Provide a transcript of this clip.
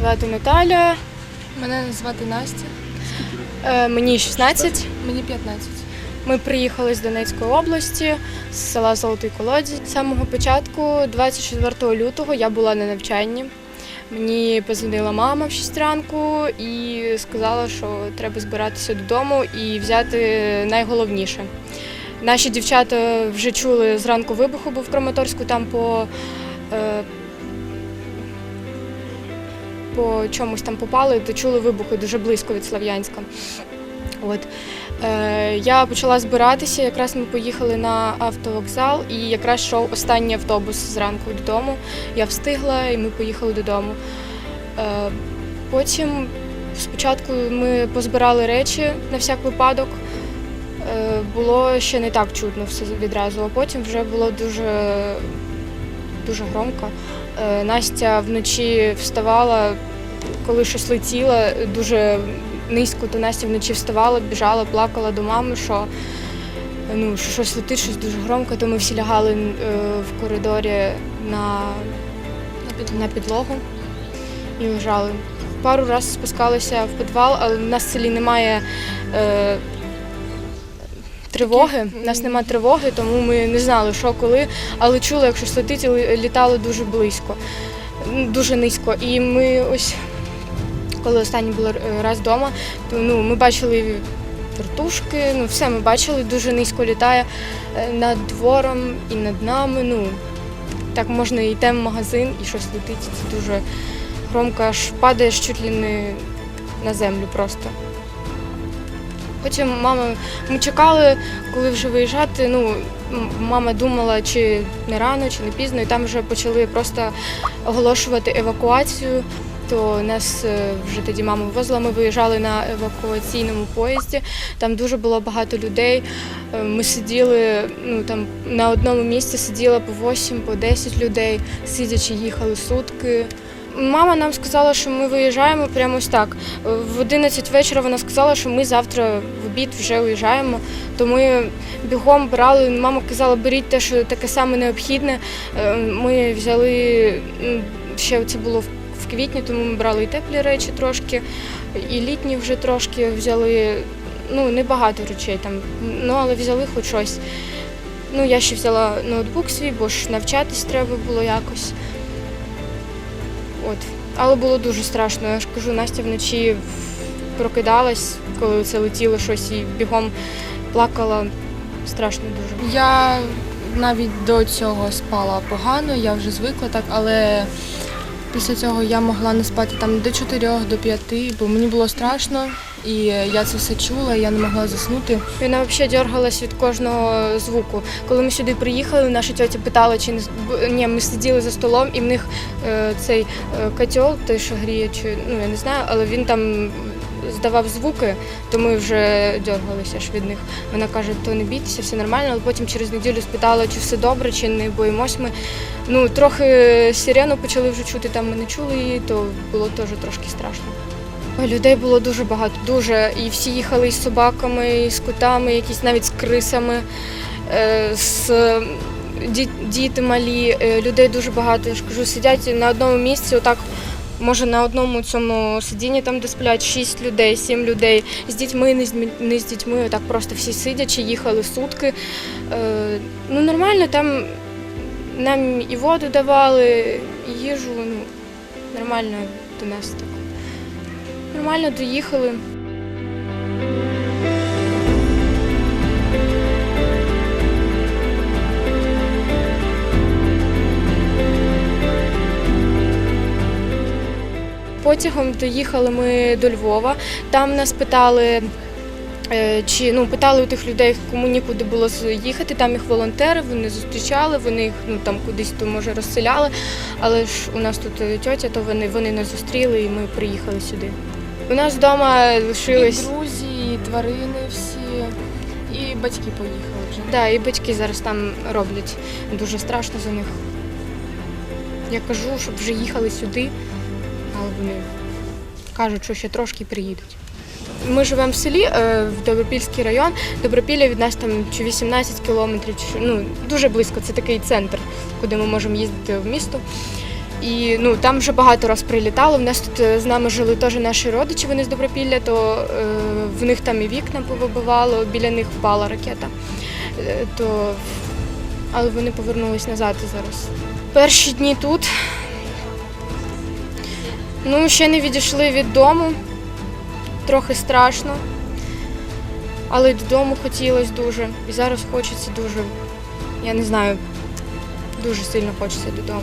звати Наталя, Мене звати Настя, е, мені 16. мені 15. Ми приїхали з Донецької області, з села Золотий Колодязь. З самого початку, 24 лютого, я була на навчанні. Мені позвонила мама в 6 ранку і сказала, що треба збиратися додому і взяти найголовніше. Наші дівчата вже чули зранку вибуху, був в Краматорську, там по, е, по чомусь там попали, то чули вибухи дуже близько від Слов'янська. От. Е, я почала збиратися, якраз ми поїхали на автовокзал, і якраз йшов останній автобус зранку додому. Я встигла і ми поїхали додому. Е, потім спочатку ми позбирали речі на всяк випадок. Е, було ще не так чутно все відразу, а потім вже було дуже, дуже громко. Е, Настя вночі вставала, коли щось летіло, дуже низько, то Настя вночі вставала, біжала, плакала до мами, що, ну, що щось летить, щось дуже громко, то ми всі лягали е, в коридорі на, на підлогу і лежали. Пару разів спускалися в підвал, але в нас в селі немає е, тривоги. У нас немає тривоги, тому ми не знали, що коли, але чули, як щось летить, і літало дуже близько, дуже низько. І ми ось коли останній е, раз вдома, то ну, ми бачили вертушки, ну все ми бачили, дуже низько літає е, над двором і над нами. Ну, так можна йти в магазин і щось летить. Це дуже громко, аж падаєш чуть ли не на землю просто. Потім мама, ми чекали, коли вже виїжджати. Ну, мама думала, чи не рано, чи не пізно, і там вже почали просто оголошувати евакуацію. То нас е, вже тоді мама вивозила. Ми виїжджали на евакуаційному поїзді. Там дуже було багато людей. Е, Ми сиділи ну там на одному місці сиділо по 8, по 10 людей, сидячи, їхали сутки. Мама нам сказала, що ми виїжджаємо прямо ось так. В 11 вечора вона сказала, що ми завтра в обід вже уїжджаємо. То ми бігом брали. Мама казала, беріть те, що таке саме необхідне. Е, Ми взяли ще це було в квітні, тому ми брали і теплі речі трошки, і літні вже трошки взяли. Ну, небагато речей там, ну але взяли хоч щось. Ну, я ще взяла ноутбук свій, бо ж навчатись треба було якось. От. Але було дуже страшно. Я ж кажу, Настя вночі прокидалась, коли це летіло щось і бігом плакала. Страшно дуже. Я навіть до цього спала погано, я вже звикла так, але після цього я могла не спати там до 4, до 5, бо мені було страшно, і я це все чула, я не могла заснути. Вона взагалі дергалась від кожного звуку. Коли ми сюди приїхали, наша тьотя питала, чи не ні, ми сиділи за столом, і в них е, цей е, котел, той, що гріє, чи ну я не знаю, але він там здавав звуки, то ми вже дергалися аж від них. Вона каже, то не бійтеся, все нормально. Але потім через неділю спитала, чи все добре, чи не боїмось ми. Ну трохи сирену почали вже чути, там ми не чули її, то було теж трошки страшно. Людей було дуже багато, дуже. І всі їхали із собаками, і з котами, якісь навіть з крисами, е, з діти малі, е, людей дуже багато. Я ж кажу, сидять на одному місці, отак. Може, на одному цьому сидінні, там, де сплять 6 людей, 7 людей, з дітьми, не з, не з дітьми, отак просто всі сидячи, їхали сутки. Е, ну, нормально, там нам і воду давали, і їжу, ну, нормально до нас так. Нормально доїхали. Потягом доїхали ми до Львова. Там нас питали, е, чи ну питали у тих людей, кому нікуди було їхати. Там їх волонтери, вони зустрічали, вони їх ну там кудись то може розселяли. Але ж у нас тут е, тьотя, то вони, вони нас зустріли і ми приїхали сюди. У нас вдома І лишились. друзі, і тварини всі, і батьки поїхали вже. Да, і батьки зараз там роблять. Дуже страшно за них. Я кажу, щоб вже їхали сюди, але вони кажуть, що ще трошки приїдуть. Ми живемо в селі, е, в Добропільський район. Добропілля від нас там чи 18 кілометрів, чи ну дуже близько. Це такий центр, куди ми можемо їздити в місто. І ну там вже багато раз прилітало. В нас тут е, з нами жили теж наші родичі, вони з Добропілля, то е, в них там і вікна повибивало, біля них впала ракета. Е, то... Але вони повернулись назад зараз. Перші дні тут. Ну, ще не відійшли від дому. Трохи страшно. Але додому хотілося дуже. І зараз хочеться дуже, я не знаю, дуже сильно хочеться додому.